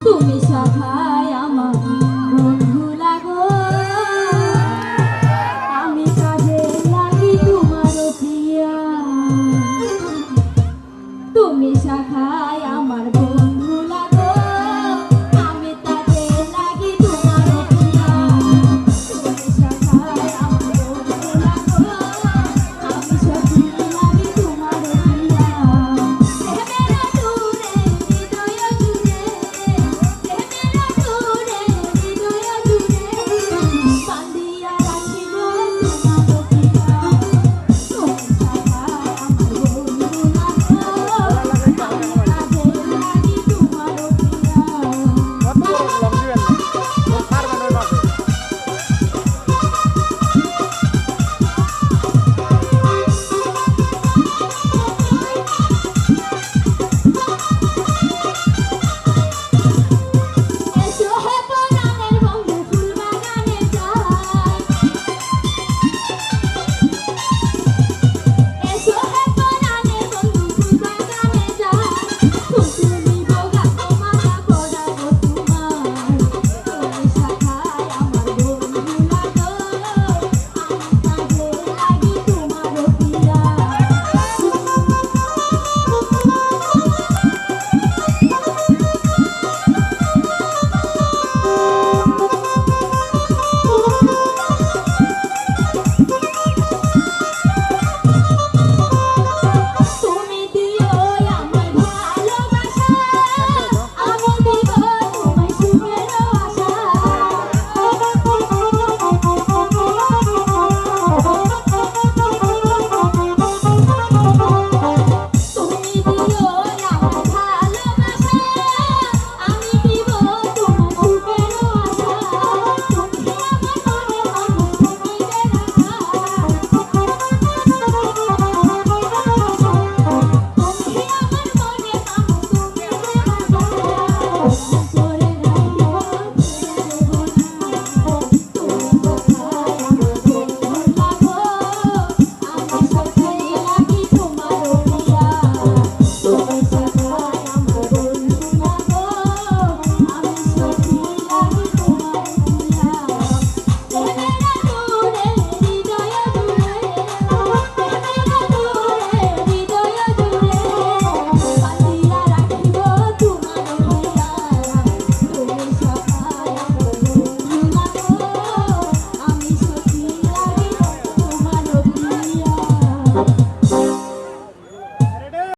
তুমি সভায় আমার বন্ধু লাগো। আমি কাজে লাগি তোমার প্রিয়া তুমি শাখায় আমার